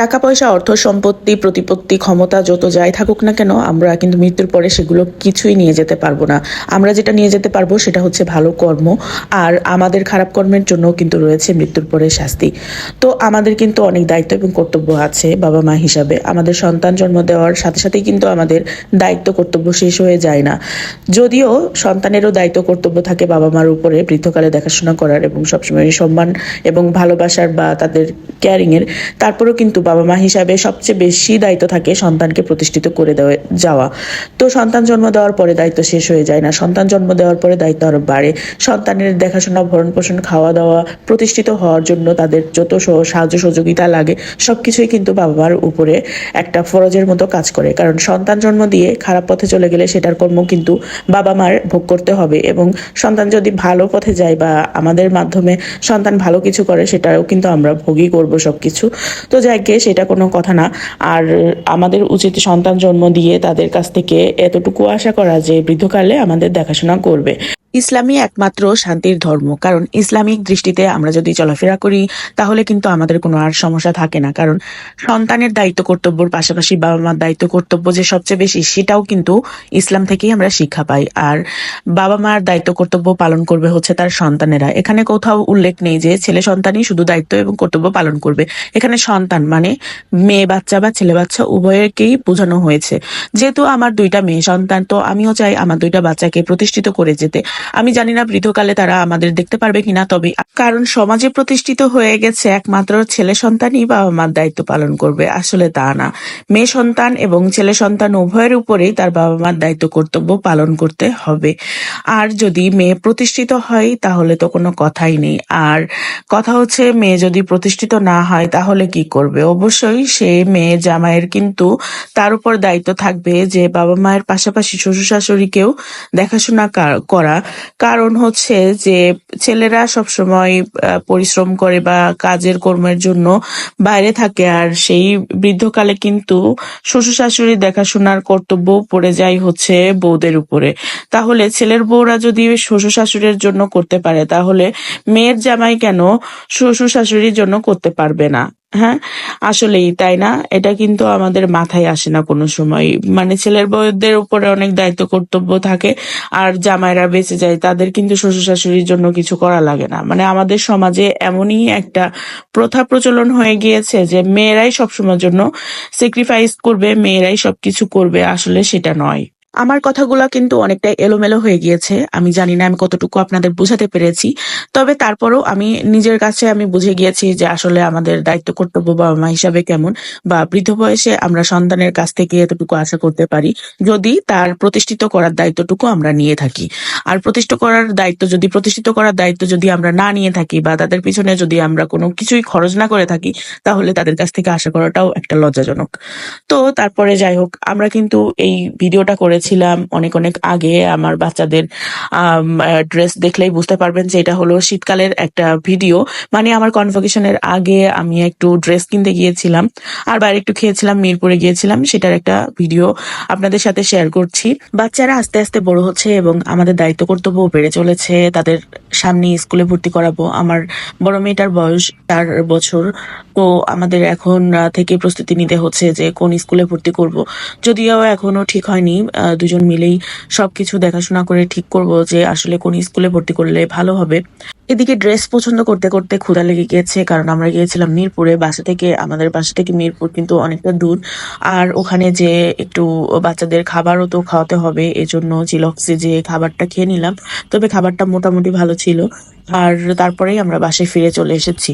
টাকা পয়সা অর্থ সম্পত্তি, প্রতিপত্তি, ক্ষমতা যত যাই থাকুক না কেন, আমরা কিন্তু মৃত্যুর পরে সেগুলো কিছুই নিয়ে যেতে পারব না। আমরা যেটা নিয়ে যেতে পারব সেটা হচ্ছে ভালো কর্ম, আর আমাদের খারাপ কর্মের জন্য কিন্তু রয়েছে মৃত্যুর পরে শাস্তি। তো আমাদের কিন্তু অনেক দায়িত্ব এবং কর্তব্য আছে বাবা মা হিসাবে। আমাদের সন্তান জন্ম দেওয়ার সাথে সাথেই কিন্তু আমাদের দায়িত্ব, কর্তব্য শেষ হয়ে যায় না। যদিও সন্তানেরও দায়িত্ব, কর্তব্য থাকে বাবা মার উপরে বৃদ্ধকালে দেখাশোনা করার এবং সবসময় সম্মান এবং ভালোবাসার বা তাদের কেয়ারিংয়ের তারপরেও কিন্তু বাবা মা হিসাবে সবচেয়ে বেশি দায়িত্ব থাকে সন্তানকে প্রতিষ্ঠিত করে দেওয়া, যাওয়া। তো সন্তান জন্ম দেওয়ার পরে দায়িত্ব শেষ হয়ে যায় না। সন্তান জন্ম দেওয়ার পরে দায়িত্ব আরও বাড়ে। সন্তানের দেখাশোনা ভরণ পোষণ খাওয়া দাওয়া প্রতিষ্ঠিত হওয়ার জন্য তাদের যত সহ- সাহায্য সহযোগিতা লাগে, সবকিছুই কিন্তু বাবা মার উপরে একটা ফরজের মতো কাজ করে। কারণ সন্তান জন্ম দিয়ে খারাপ পথে চলে গেলে সেটার কর্ম কিন্তু বাবা মার ভোগ করতে হবে এবং সন্তান যদি ভালো পথে যায় বা আমাদের মাধ্যমে সন্তান ভালো কিছু করে, সেটাও কিন্তু আমরা ভোগই করব সবকিছু। তো যাকে সেটা কোনো কথা না। আর আমাদের উচিত সন্তান জন্ম দিয়ে তাদের কাছ থেকে এতটুকু আশা করা যে বৃদ্ধকালে আমাদের দেখাশোনা করবে। ইসলামই একমাত্র শান্তির ধর্ম। কারণ ইসলামিক দৃষ্টিতে আমরা যদি চলাফেরা করি, তাহলে কিন্তু আমাদের কোনো আর সমস্যা থাকে না। কারণ সন্তানের দায়িত্ব কর্তব্যর পাশাপাশি বাবা মার দায়িত্ব কর্তব্য যে সবচেয়ে বেশি, সেটাও কিন্তু ইসলাম থেকেই আমরা শিক্ষা পাই। আর বাবা মার দায়িত্ব কর্তব্য পালন করবে হচ্ছে তার সন্তানেরা। এখানে কোথাও উল্লেখ নেই যে ছেলে সন্তানই শুধু দায়িত্ব এবং কর্তব্য পালন করবে। এখানে সন্তান মানে মেয়ে বাচ্চা বা ছেলে বাচ্চা উভয়কেই বোঝানো হয়েছে। যেহেতু আমার দুইটা মেয়ে সন্তান, তো আমিও চাই আমার দুইটা বাচ্চাকে প্রতিষ্ঠিত করে যেতে। আমি জানি না বৃদ্ধকালে তারা আমাদের দেখতে পারবে কিনা, তবে কারণ সমাজে প্রতিষ্ঠিত হয়ে গেছে একমাত্র ছেলে সন্তানই বাবা মার দায়িত্ব পালন করবে। আসলে তা না। মেয়ে সন্তান এবং ছেলে সন্তান উভয়ের উপরেই তার বাবা মার দায়িত্ব কর্তব্য পালন করতে হবে। আর যদি মেয়ে প্রতিষ্ঠিত হয়, তাহলে তো কোনো কথাই নেই। আর কথা হচ্ছে, মেয়ে যদি প্রতিষ্ঠিত না হয়, তাহলে কি করবে? অবশ্যই সে মেয়ে জামাইয়ের কিন্তু তার উপর দায়িত্ব থাকবে যে বাবা মায়ের পাশাপাশি শ্বশুর শাশুড়িকেও দেখাশোনা করা কারণ হচ্ছে যে ছেলেরা সবসময় পরিশ্রম করে বা কাজের কর্মের জন্য বাইরে থাকে আর সেই বৃদ্ধকালে কিন্তু শ্বশুর শাশুড়ি দেখাশোনার কর্তব্য পড়ে যায় হচ্ছে বউদের উপরে। তাহলে ছেলের বউরা যদি শ্বশুর শাশুড়ির জন্য করতে পারে, তাহলে মেয়ের জামাই কেন শ্বশুর শাশুড়ির জন্য করতে পারবে না? হ্যাঁ আসলেই তাই না? এটা কিন্তু আমাদের মাথায় আসে না কোনো সময়। মানে ছেলের বউদের উপরে অনেক দায়িত্ব কর্তব্য থাকে, আর জামাইরা বেঁচে যায়, তাদের কিন্তু শ্বশুর শাশুড়ির জন্য কিছু করা লাগে না। মানে আমাদের সমাজে এমনই একটা প্রথা প্রচলন হয়ে গিয়েছে যে মেয়েরাই সবসময়ের জন্য স্যাক্রিফাইস করবে, মেয়েরাই সবকিছু করবে, আসলে সেটা নয়। আমার কথাগুলো কিন্তু অনেকটাই এলোমেলো হয়ে গিয়েছে। আমি জানি না আমি কতটুকু আপনাদের বোঝাতে পেরেছি। তবে তারপরেও আমি নিজের কাছে আমি বুঝে গিয়েছি যে আসলে আমাদের দায়িত্ব কর্তব্য বাবা মা হিসাবে কেমন বা বৃদ্ধ বয়সে আমরা সন্তানের কাছ থেকে এতটুকু আশা করতে পারি যদি তার প্রতিষ্ঠিত করার দায়িত্বটুকু আমরা নিয়ে থাকি। আর প্রতিষ্ঠিত করার দায়িত্ব যদি প্রতিষ্ঠিত করার দায়িত্ব যদি আমরা না নিয়ে থাকি বা তাদের পিছনে যদি আমরা কোনো কিছুই খরচ না করে থাকি, তাহলে তাদের কাছ থেকে আশা করাটাও একটা লজ্জাজনক। তো তারপরে যাই হোক, আমরা কিন্তু এই ভিডিওটা করেছিলাম। অনেক অনেক আগে আমার বাচ্চাদের ড্রেস দেখলেই বুঝতে পারবেন যে এটা হলো শীতকালের একটা ভিডিও মানে আমার কনভোকেশনের আগে আমি একটু ড্রেস কিনতে গিয়েছিলাম। আর বাইরে একটু খেয়েছিলাম, মিরপুরে গিয়েছিলাম, সেটার একটা ভিডিও আপনাদের সাথে শেয়ার করছি। বাচ্চারা আস্তে আস্তে বড় হচ্ছে এবং আমাদের দায়িত্ব কর্তব্য বেড়ে চলেছে। তাদের সামনে স্কুলে ভর্তি করাবো। আমার বড় মেয়েটার বয়স চার বছর। তো আমাদের এখন থেকে প্রস্তুতি নিতে হচ্ছে যে কোন স্কুলে ভর্তি করব। যদিও এখনও ঠিক হয়নি দুজন মিলেই সবকিছু দেখাশোনা করে ঠিক করব যে আসলে কোন স্কুলে ভর্তি করলে ভালো হবে। এদিকে ড্রেস পছন্দ করতে করতে ক্ষুধা লেগে গিয়েছে, কারণ আমরা গিয়েছিলাম মিরপুরে, বাসা থেকে, আমাদের বাসা থেকে মিরপুর কিন্তু অনেকটা দূর। আর ওখানে যে একটু বাচ্চাদের খাবারও তো খাওয়াতে হবে, এজন্য জিলক্সে যে খাবারটা খেয়ে নিলাম। তবে খাবারটা মোটামুটি ভালো ছিল। আর তারপরেই আমরা বাসায় ফিরে চলে এসেছি।